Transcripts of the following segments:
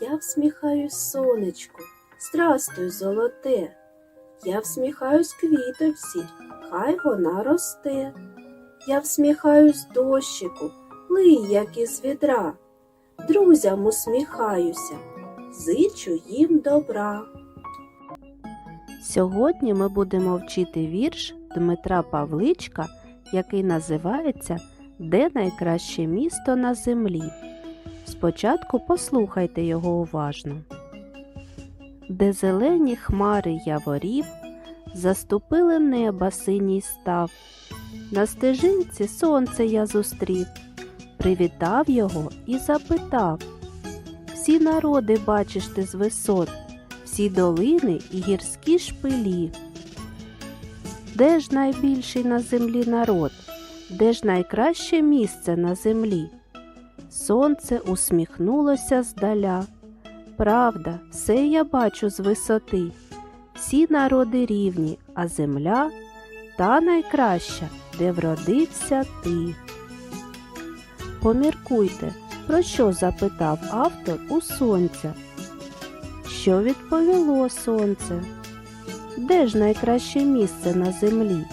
Я всміхаюсь сонечку, здрастуй, золоте. Я всміхаюсь квіточці, хай вона росте. Я всміхаюсь дощику, лий, як із відра. Друзям усміхаюся, зичу їм добра. Сьогодні ми будемо вчити вірш Дмитра Павличка, який називається Де найкраще місто на землі. Спочатку послухайте його уважно. Де зелені хмари яворів, заступили неба синій став. На стежинці сонце я зустрів, привітав його і запитав. Всі народи бачиш ти з висот, всі долини і гірські шпилі. Де ж найбільший на землі народ? Де ж найкраще місце на землі? Сонце усміхнулося здаля. Правда, все я бачу з висоти. Всі народи рівні, а земля та найкраща, де вродився ти. Поміркуйте, про що запитав автор у сонця. Що відповіло сонце? Де ж найкраще місце на землі?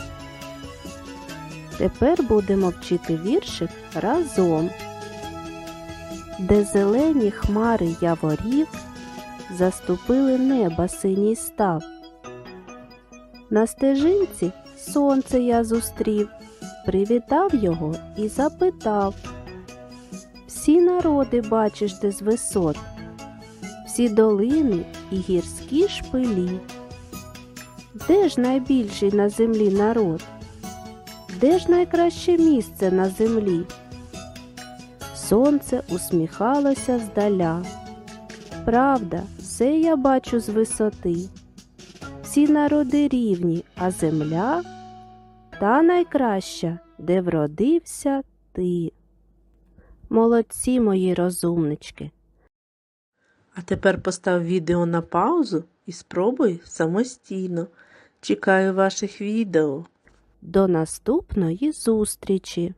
Тепер будемо вчити віршик разом. Де зелені хмари яворів, заступили неба синій став. На стежинці сонце я зустрів, привітав його і запитав. Всі народи бачиш ти з висот, всі долини і гірські шпилі. Де ж найбільший на землі народ? Де ж найкраще місце на землі? Сонце усміхалося здаля. Правда, все я бачу з висоти. Всі народи рівні, а земля та найкраща, де вродився ти. Молодці мої розумнички. А тепер постав відео на паузу і спробуй самостійно. Чекаю ваших відео. До наступної зустрічі!